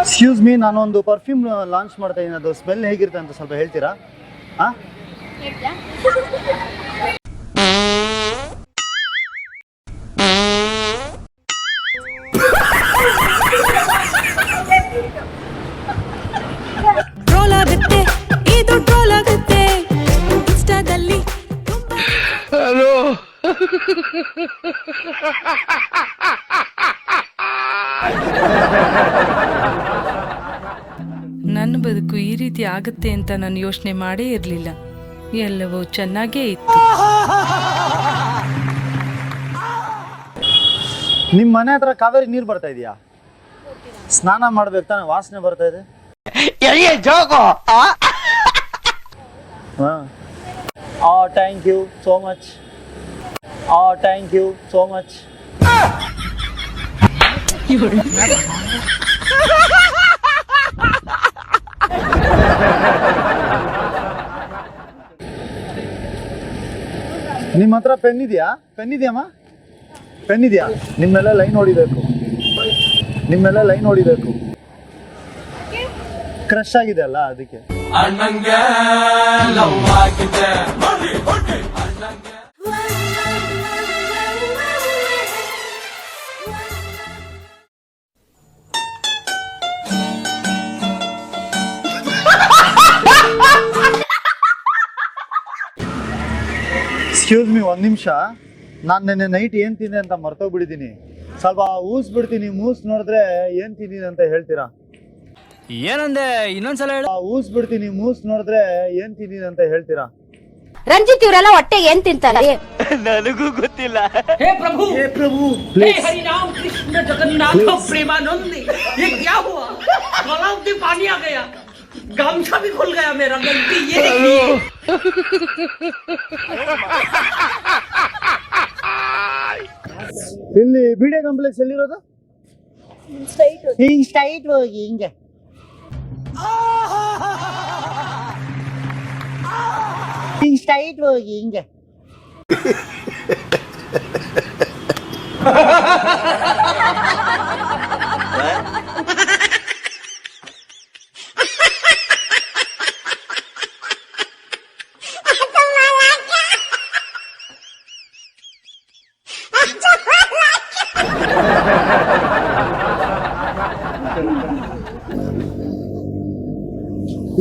Excuse me ನಾನೊಂದು perfume launch ಮಾಡ್ತಾ ಇದ್ದೀನಿ. ಅದು ಸ್ಮೆಲ್ ಹೇಗಿರುತ್ತೆ ಅಂತ ಸ್ವಲ್ಪ ಹೇಳ್ತೀರಾ? ಇದು ನನ್ನ ಬದುಕು ಈ ರೀತಿ ಆಗುತ್ತೆ ಅಂತ ನಾನು ಯೋಚನೆ ಮಾಡೇ ಇರಲಿಲ್ಲ. ಎಲ್ಲವೂ ಚೆನ್ನಾಗೇ ಇತ್ತು. ನಿಮ್ಮ ಮನೆ ಹತ್ರ ಕಾವೇರಿ ನೀರು ಬರ್ತಾ ಇದೆಯಾ? ಸ್ನಾನ ಮಾಡ್ಬೇಕು ತಾನೆ ವಾಸನೆ ಬರ್ತಾ ಇದೆ? ಹಾಂ. ಆ ಥ್ಯಾಂಕ್ ಯು ಸೋ ಮಚ್ ಆ ಥ್ಯಾಂಕ್ ಯು ಸೋ ಮಚ್ ನಿಮ್ಮ ಹತ್ರ ಪೆನ್ ಇದೆಯಾ? ಪೆನ್ ಇದೆಯಮ್ಮ ಪೆನ್ ಇದೆಯಾ? ನಿಮ್ಮೆಲ್ಲ ಲೈನ್ ಹೊಡಿಬೇಕು ನಿಮ್ಮೆಲ್ಲ ಲೈನ್ ಹೊಡಿಬೇಕು ಕ್ರಶ್ ಆಗಿದೆ ಅಲ್ಲ ಅದಕ್ಕೆ. ಎಕ್ಸ್ಕ್ಯೂಸ್ ಮೀ ಒಂದು ನಿಮಿಷ ನಾನು ನೆನ್ನೆ ನೈಟ್ ಏನು ತಿಂದೆ ಅಂತ ಮರ್ತೋಗ್ಬಿಟ್ಟಿದ್ದೀನಿ ಸ್ವಲ್ಪ ಊಸ್ ಬಿಡ್ತೀನಿ ಮೂಸ್ ನೋಡಿದ್ರೆ ಏನು ತಿಂದಿನಿ ಅಂತ ಹೇಳ್ತೀರಾ ಏನಂದೆ ಇನ್ನೊಂದ್ಸಲ ಹೇಳು ಆ, ಊಸ್ ಬಿಡ್ತೀನಿ ಮೂಸ್ ನೋಡಿದ್ರೆ ಏನು ತಿಂದಿನಿ ಅಂತ ಹೇಳ್ತೀರಾ ರಂಜಿತ್ ಇವರೆಲ್ಲ ಹೊಟ್ಟೆ ಏನ್ ತಿಂತಾರೆ हे प्रभु हे प्रभु हे Please. हरि राम कृष्ण जगन्नाथ प्रेमानंद ये क्या हुआ गलाव में पानी आ गया गामछा भी खुल गया मेरा गलती ये देखिए ಇಲ್ಲಿ ಬಿಡೆ ಕಾಂಪ್ಲೆಕ್ಸ್ ಎಲ್ಲಿರೋದು ಹಿಂಗ್ ಸ್ಟ್ರೈಟ್ ಹೋಗಿ ಹಿಂಗೆ ಹಿಂಗ್ ಸ್ಟ್ರೈಟ್ ಹೋಗಿ ಹಿಂಗೆ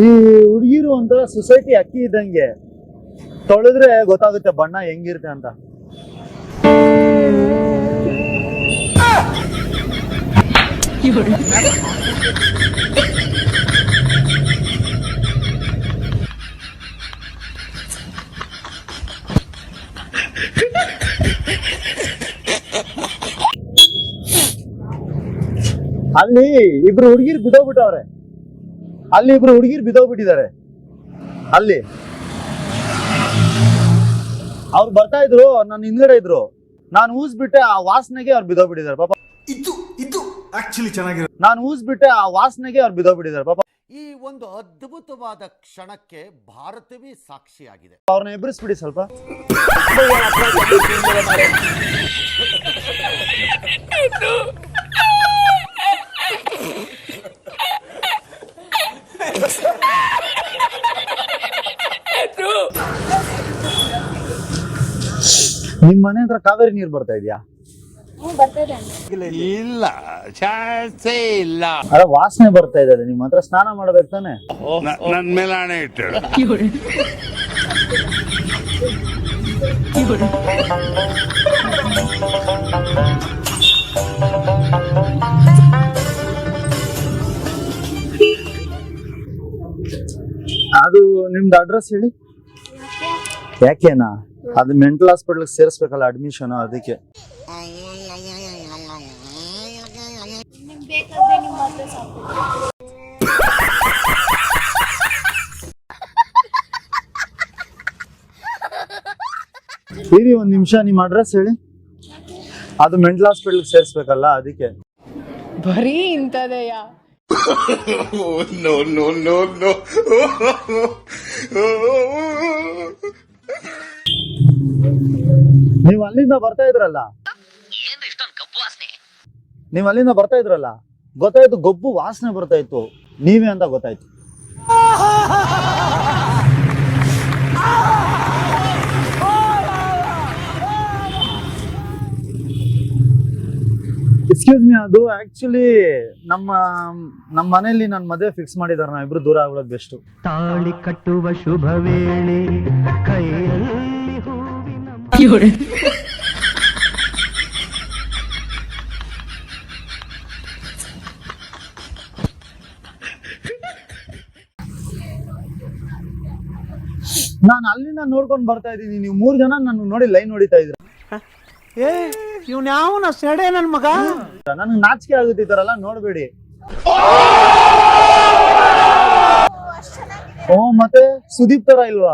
ಈ ಹುಡುಗಿರು ಒಂಥರ ಸೊಸೈಟಿ ಅಕ್ಕಿ ಇದ್ದಂಗೆ. ತೊಳೆದ್ರೆ ಗೊತ್ತಾಗುತ್ತೆ ಬಣ್ಣ ಹೆಂಗಿರುತ್ತೆ ಅಂತ. ಅಲ್ಲಿ ಇಬ್ರು ಹುಡುಗಿರು ಬಿದ್ದೋಗ್ಬಿಟ್ಟವ್ರೆ ಅಲ್ಲಿ ಇಬ್ರು ಹುಡುಗಿರು ಬಿದ್ದೋಗ್ಬಿಟ್ಟಿದ್ದಾರೆ ಅಲ್ಲಿ. ಅವ್ರು ಬರ್ತಾ ಇದ್ರು ನನ್ನ ಹಿಂದ್ಗಡೆ ಇದ್ರು. ನಾನು ಊಸ್ಬಿಟ್ಟೆ ಆ ವಾಸನೆಗೆ ಅವ್ರು ಬಿದ್ದೋಗ್ಬಿಟ್ಟಿದ್ದಾರೆ ಪಾಪ. ಇದು ಇದು ಆಕ್ಚುಲಿ ಚೆನ್ನಾಗಿರೋ ನಾನು ಊಸ್ಬಿಟ್ಟೆ ಆ ವಾಸನೆಗೆ ಅವ್ರು ಬಿದ್ದೋಗ್ಬಿಟ್ಟಿದ್ದಾರೆ ಪಾಪ. ಈ ಒಂದು ಅದ್ಭುತವಾದ ಕ್ಷಣಕ್ಕೆ ಭಾರತವೇ ಸಾಕ್ಷಿಯಾಗಿದೆ. ಅವ್ರನ್ನ ಎಬ್ಬರಿಸ್ಬಿಡಿ ಸ್ವಲ್ಪ. ನಿಮ್ ಮನೆ ಹತ್ರ ಕಾವೇರಿ ನೀರು ಬರ್ತಾ ಇದೆಯಾ? ಇಲ್ಲ ಚಾನ್ಸೇ ಇಲ್ಲ. ಅದ ವಾಸನೆ ಬರ್ತಾ ಇದೆ ನಿಮ್ ಹತ್ರ ಸ್ನಾನ ಮಾಡ್ಬೇಕು ತಾನೆ? ನನ್ನ ನನ್ ಮೇಲೆ ಹಣೆ ಇಟ್ಟು ಅದು ನಿಮ್ದು ಅಡ್ರೆಸ್ ಹೇಳಿ. ಯಾಕೆನಾ? ಅದು ಮೆಂಟಲ್ ಹಾಸ್ಪಿಟಲ್ ಸೇರಿಸ್ಬೇಕಲ್ಲ ಅಡ್ಮಿಷನ್ ಅದಕ್ಕೆ. ಇರಿ ಒಂದ್ ನಿಮಿಷ ನಿಮ್ಮ ಅಡ್ರೆಸ್ ಹೇಳಿ. ಅದು ಮೆಂಟಲ್ ಹಾಸ್ಪಿಟಲ್ ಸೇರಿಸ್ಬೇಕಲ್ಲ ಅದಕ್ಕೆ. ಬರೀ oh no no no no ನೀವು ಅಲ್ಲಿಂದ ಬರ್ತಾ ಇದ್ರಲ್ಲ? ನೀವು ಅಲ್ಲಿಂದ ಬರ್ತಾ ಇದ್ರಲ್ಲ? ಗೊತ್ತಾಯ್ತು ಗೊಬ್ಬು ವಾಸನೆ ಬರ್ತಾ ಇತ್ತು. ನೀವೇ ಅಂತ ಗೊತ್ತಾಯ್ತು. ಎಕ್ಸ್ಕ್ಯೂಸ್ ಮೀ ಅದು ಆಕ್ಚುಲಿ ನಮ್ಮ ನಮ್ಮ ಮನೆಯಲ್ಲಿ ನನ್ನ ಮದುವೆ ಫಿಕ್ಸ್ ಮಾಡಿದ್ದಾರೆ. ನಾವಿಬ್ರು ಇಬ್ರು ದೂರ ಆಗೋದು ಬೆಸ್ಟ್ ತಾಳಿ ಕಟ್ಟುವ ಶುಭ ವೇಳೆ ಕೈಯಲ್ಲಿ ನಾನು ಅಲ್ಲಿಂದ ನೋಡ್ಕೊಂಡು ಬರ್ತಾ ಇದ್ದೀನಿ. ನೀವು ಮೂರ್ ಜನ ನಾನು ನೋಡಿ ಲೈನ್ ಹೊಡಿತಾ ಇದ್ರ ಏ ಇವ್ನ ಯಾವನ ಸೆಡೆ ನನ್ ಮಗ? ನನಗೆ ನಾಚಿಕೆ ಆಗುತ್ತೆ ಈ ಥರ ಎಲ್ಲ ನೋಡ್ಬೇಡಿ. ಓ ಮತ್ತೆ ಸುದೀಪ್ ತರ ಇಲ್ವಾ?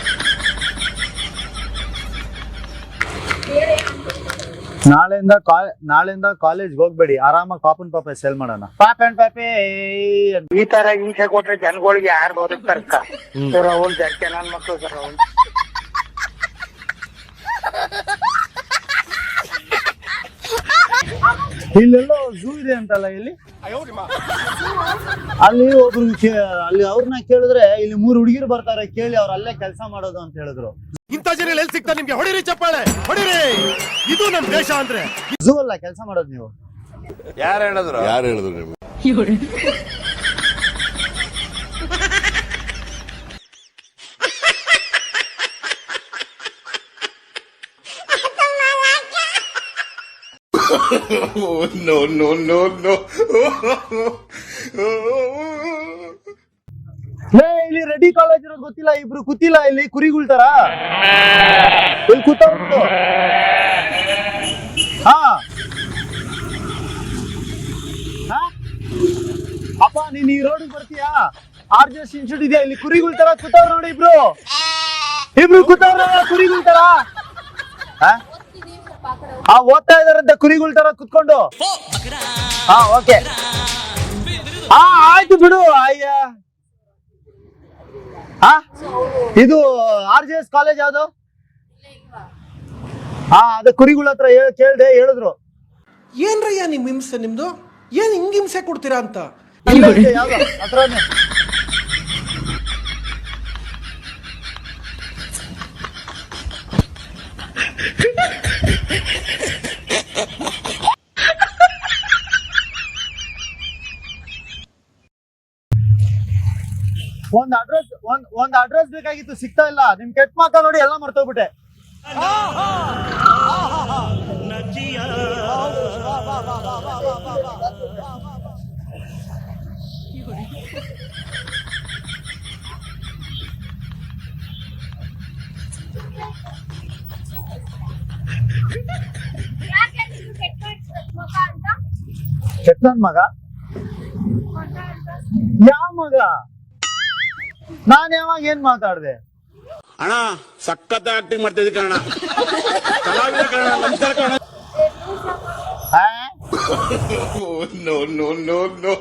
ನಾಳೆಯಿಂದ ನಾಳೆಯಿಂದ ಕಾಲೇಜ್ ಹೋಗ್ಬೇಡಿ. ಆರಾಮಾಗಿ ಪಾಪನ್ ಪಾಪ ಸೇಲ್ ಮಾಡೋಣ. ಪಾಪ ಅಂಡ್ ಪಾಪೆ. ಈ ತರ ಹಿಂಸೆ ಕೊಟ್ರೆ ಜನಗಳಿಗೆ ಯಾರು ಬದುಕ್ತಾರ ಸರ್ ಅವ್ನು ಜರ್ಕೆ ನನ್ನ ಮಕ್ಳು ಸರ್ ಇಲ್ಲೆಲ್ಲೋ ಝೂ ಇದೆ ಅಂತಲ್ಲ ಇಲ್ಲಿ? ಅಲ್ಲಿ ಒಬ್ರು ಕೇ- ಅಲ್ಲಿ ಅವ್ರನ್ನ ಕೇಳಿದ್ರೆ ಇಲ್ಲಿ ಮೂರು ಹುಡುಗಿರು ಬರ್ತಾರೆ ಕೇಳಿ ಅವ್ರ ಅಲ್ಲೇ ಕೆಲಸ ಮಾಡೋದು ಅಂತ ಹೇಳಿದ್ರು. ಇಂಥ ಜನ ಎಲ್ಲಿ ಸಿಗ್ತಾರೆ ನಿಮ್ಗೆ? ಹೊಡಿರಿ ಚಪ್ಪಾಳೆ ಹೊಡಿರಿ! ಇದು ನಮ್ ದೇಶ ಅಂದ್ರೆ. ಝೂ ಅಲ್ಲ ಕೆಲಸ ಮಾಡೋದು ನೀವು. ಯಾರು ಹೇಳಿದ್ರು? ಯಾರು ಹೇಳಿದ್ರು ನಿಮ್ಗೆ? No, no, no, no. ಲೇ ಇಲ್ಲಿ ರೆಡಿ ಕಾಲೇಜ್ ಇರೋದು ಗೊತ್ತಿಲ್ಲ ಇಬ್ರು ಕೂತಿಲ್ಲ ಇಲ್ಲಿ ಕುರಿ ತರ ಇಲ್ಲಿ ಕೂತವ್ರು ಹಾ? ಅಪ್ಪ ನೀನ್ ಈ ರೋಡ್ ಬರ್ತೀಯಾ? ಆರ್ ಜೆ ಇನ್ಸ್ಟಿಟ್ಯೂಟ್ ಇದೆಯಾ? ಇಲ್ಲಿ ಕುರಿ ತರ ಕೂತವ್ರು ನೋಡಿ ಇಬ್ರು. ಇಬ್ರು ಕೂತವ್ರ ಕುರಿ ತರ ಹಾ? ಹಾ ಓದ್ತಾ ಇದಾರಂತೆ ಕುರಿಗಳ ತರ ಕುತ್ಕೊಂಡು. ಹಾ ಓಕೆ. ಹಾ ಆಯ್ತು ಬಿಡು ಅಯ್ಯ. ಹಾ ಇದು ಆರ್ ಜಿ ಎಸ್ ಕಾಲೇಜ್ ಯಾವ್ದು? ಹಾ ಅದೇ ಕುರಿಗಳ ಹತ್ರ ಕೇಳ್ದೆ ಹೇಳಿದ್ರು. ಏನ್ರಯ್ಯ ನಿಮ್ ಹಿಂಸೆ ನಿಮ್ದು? ಏನ್ ಹಿಂಗ್ ಹಿಂಸೆ ಕೊಡ್ತೀರಾ ಅಂತ? ಯಾವ್ದು? ಹತ್ರನೇ. ಒಂದ್ ಅಡ್ರೆಸ್ ಬೇಕಾಗಿತ್ತು ಸಿಗ್ತಾ ಇಲ್ಲ. ನಿಮ್ ಕೆಟ್ಟ ಮಾತ ನೋಡಿ ಎಲ್ಲ ಮರ್ತೋಗ್ಬಿಟ್ಟೆ. ಕೆಟ್ಟ ನನ್ ಮಗ? ಯಾವ ಮಗ? ನಾನ್ ಯಾವಾಗ ಏನ್ ಮಾತಾಡ್ದೆ? ಅಣ್ಣ ಸಖತ್ ಆಕ್ಟಿಂಗ್ ಮಾಡ್ತಿದ್ದೆ ಕಣ ಕಲಾವಿದ ಕಣ ನಮಸ್ಕಾರ ಕಣ ಆ? ನೋ ನೋ ನೋ ನೋ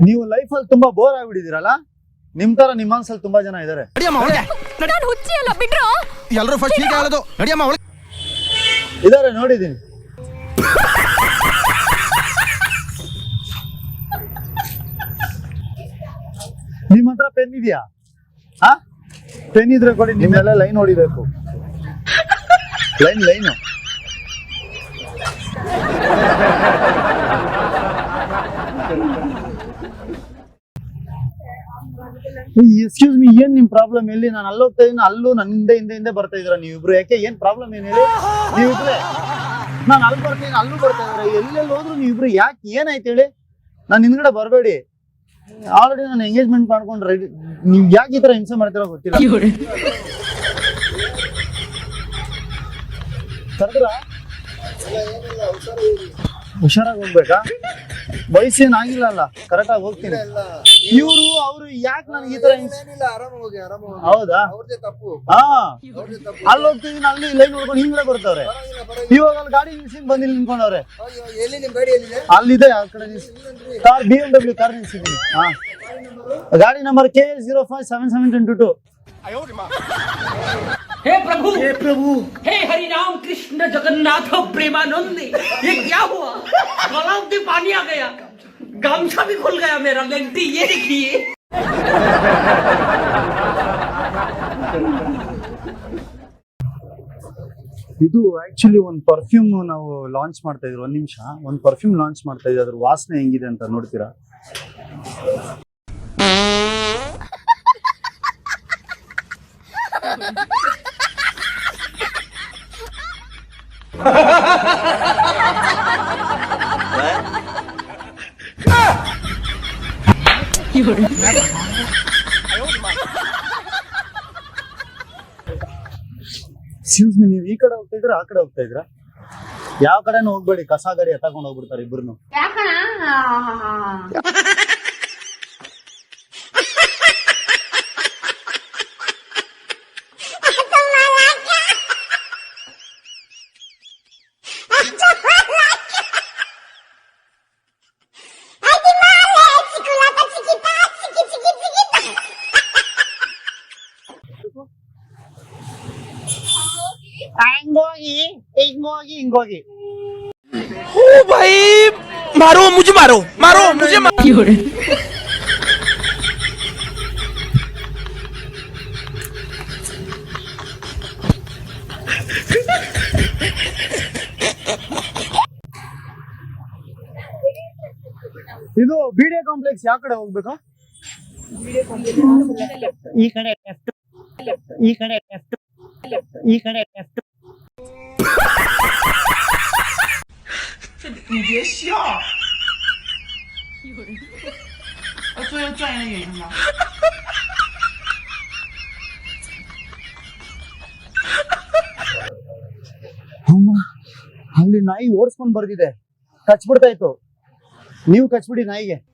ನೀವು ಲೈಫ್ ಅಲ್ಲಿ ತುಂಬಾ ಬೋರ್ ಆಗ್ಬಿಟ್ಟಿದಿರಲ್ಲ ನಿಮ್ ತರ ನಿಮ್ಮ ಮನ್ಸಲ್ಲಿ ತುಂಬಾ ಜನ ಇದಾರೆ. ಎಲ್ಲರೂ ಫಸ್ಟ್ ಹೀಗೆ ಹೇಳೋದು ನಡಿಯಮ್ಮ ಒಳಗೆ. ಇದಾರೆ ನೋಡಿದೀನಿ ನಿಮ್ ಹತ್ರ ಪೆನ್ ಇದೆಯಾ? ಹಾ ಪೆನ್ ಇದ್ರೆ ಕೊಡಿ ನಿಮ್ಮೆಲ್ಲ ಲೈನ್ ಹೊಡಿಬೇಕು. ಲೈನ್ ಲೈನ್ ಎಕ್ಸ್ಕ್ಯೂಸ್ ಮೀ ಏನ್ ನಿಮ್ ಪ್ರಾಬ್ಲಮ್ ಎಲ್ಲಿ ನಾನು ಅಲ್ಲಿ ಹೋಗ್ತಾ ಇದ್ದೀನಿ ಅಲ್ಲೂ ನನ್ನ ಹಿಂದೆ ಹಿಂದೆ ಹಿಂದೆ ಬರ್ತಾ ಇದ್ರ ನೀವಿಬ್ರು? ಯಾಕೆ ಏನ್ ಪ್ರಾಬ್ಲಮ್ ಏನ್ ಹೇಳಿ? ನೀವಿಬ್ರೆ? ನಾನು ಅಲ್ಲಿ ಬರ್ತೀನಿ ಅಲ್ಲೂ ಬರ್ತಾ ಇದ್ರ ಎಲ್ಲೆಲ್ಲಿ ಹೋದ್ರು ನೀವಿಬ್ರು ಯಾಕೆ ಏನಾಯ್ತು ಹೇಳಿ? ನಾನು ಹಿಂದ್ಗಡೆ ಬರಬೇಡಿ. ಆಲ್ರೆಡಿ ನಾನು ಎಂಗೇಜ್ಮೆಂಟ್ ಮಾಡ್ಕೊಂಡು ರೆಡಿ ನೀವು ಯಾಕೆ ಈ ಥರ ಹಿಂಸೆ ಮಾಡ್ತೀರೋ ಗೊತ್ತಿಲ್ಲ. ಕರೆದ್ರ? ಹುಷಾರಾಗಿ ಹೋಗ್ಬೇಕಾ? ವಯಸ್ಸೇನಾಗಿಲ್ಲ ಅಲ್ಲ ಕರೆಕ್ಟಾಗಿ ಹೋಗ್ತೀನಿ. ಇವರು ಅವರು ಯಾಕೆ ನನಗೆ ಈ ತರ ಹಿಂಗ್- ಹೌದಾ ಹಾ ಅಲ್ಲಿ ಹೋಗ್ತಿದೀನಿ ಅಲ್ಲಿ ಲೈನ್ ನೋಡ್ಕೊಂಡು ಹಿಂಗಡೆ ಬರ್ತಾವ್ರೆ ಇವಾಗ ಅಲ್ಲಿ ಗಾಡಿ ನಿಲ್ಸಿದ್ ಬಂದು ಇಲ್ಲಿ ನಿಂತ್ಕೊಂಡವ್ರೆ ಅಲ್ಲಿದೆ ಆ ಕಡೆ car B M W car ನಿಲ್ಸಿದ್ದೀನಿ ಹಾ ಗಾಡಿ number K L zero five seven seven twenty two हे प्रभु हे प्रभु हे हरि राम कृष्ण जगन्नाथ प्रेमानंद ये क्या हुआ गलाव में पानी आ गया गमछा भी खुल गया मेरा लेंटी ये देखिए ಇದು ಆಕ್ಚುಲಿ ಒಂದು ಪರ್ಫ್ಯೂಮ್ ನಾವು ಲಾಂಚ್ ಮಾಡ್ತಾ ಇದ್ವಿ ಒಂದ್ ನಿಮಿಷ ಒಂದು ಪರ್ಫ್ಯೂಮ್ ಲಾಂಚ್ ಮಾಡ್ತಾ ಇದ್ವಿ ಅದ್ರ ವಾಸನೆ ಹೆಂಗಿದೆ ಅಂತ ನೋಡ್ತೀರಾ ಎಕ್ಸ್ಕ್ಯೂಸ್ ಮಿ ನೀವು ಈ ಕಡೆ ಹೋಗ್ತಾ ಇದ್ರ ಆ ಕಡೆ ಹೋಗ್ತಾ ಇದ್ರ ಯಾವ ಕಡೆನೂ ಹೋಗ್ಬೇಡಿ, ಕಸ ಗಾಡಿ ಎತ್ತಾಕೊಂಡು ಹೋಗ್ಬಿಡ್ತಾರೆ ಇಬ್ರು ಹಿಂಗೋಗಿ ಹಿಂಗೋಗಿ ಮಾರೋ ಮುಜೆ ಮಾರೋ ಮಾರೋ ಮುಜೆ ಇದು ಬಿಡಿಎ ಕಾಂಪ್ಲೆಕ್ಸ್ ಯಾವ ಕಡೆ ಹೋಗ್ಬೇಕು? ಈ ಕಡೆ ಲೆಫ್ಟ್ ಈ ಕಡೆ ಲೆಫ್ಟ್ ಈ ಕಡೆ ಲೆಫ್ಟ್ ಅಮ್ಮ, ಅಲ್ಲಿ ನಾಯಿ ಓಡಿಸ್ಕೊಂಡ್ ಬರ್ದಿದೆ. ಕಚ್ಬಿಡ್ತಾ ಇತ್ತು ನೀವು ಕಚ್ಬಿಡಿ ನಾಯಿಗೆ.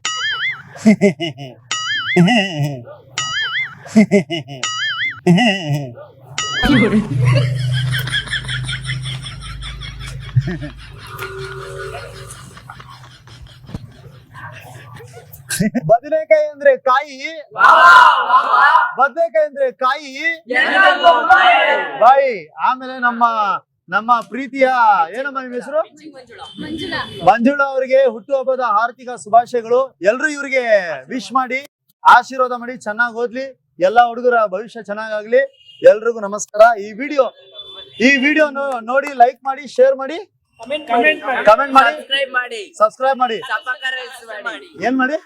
ಬದನೆಕಾಯಿ ಅಂದ್ರೆ ಕಾಯಿ. ಬದನೆಕಾಯಿ ಅಂದ್ರೆ ಕಾಯಿ. ಬಾಯಿ. ಆಮೇಲೆ ನಮ್ಮ ನಮ್ಮ ಪ್ರೀತಿಯ ಏನಮ್ಮ ನಿಮ್ಮ ಹೆಸರು? ಮಂಜುಳಾ ಅವರಿಗೆ ಹುಟ್ಟುಹಬ್ಬದ ಆರ್ಥಿಕ ಶುಭಾಶಯಗಳು. ಎಲ್ರು ಇವ್ರಿಗೆ ವಿಶ್ ಮಾಡಿ, ಆಶೀರ್ವಾದ ಮಾಡಿ, ಚೆನ್ನಾಗಿ ಓದ್ಲಿ. ಎಲ್ಲಾ ಹುಡುಗರ ಭವಿಷ್ಯ ಚೆನ್ನಾಗಾಗ್ಲಿ. ಎಲ್ರಿಗೂ ನಮಸ್ಕಾರ. ಈ ವಿಡಿಯೋ ಈ ವಿಡಿಯೋ ನೋಡಿ ಲೈಕ್ ಮಾಡಿ ಶೇರ್ ಮಾಡಿ ಕಮೆಂಟ್ ಮಾಡಿ. ಸಬ್ಸ್ಕ್ರೈಬ್ ಮಾಡಿ. ಏನ್ ಮಾಡಿ?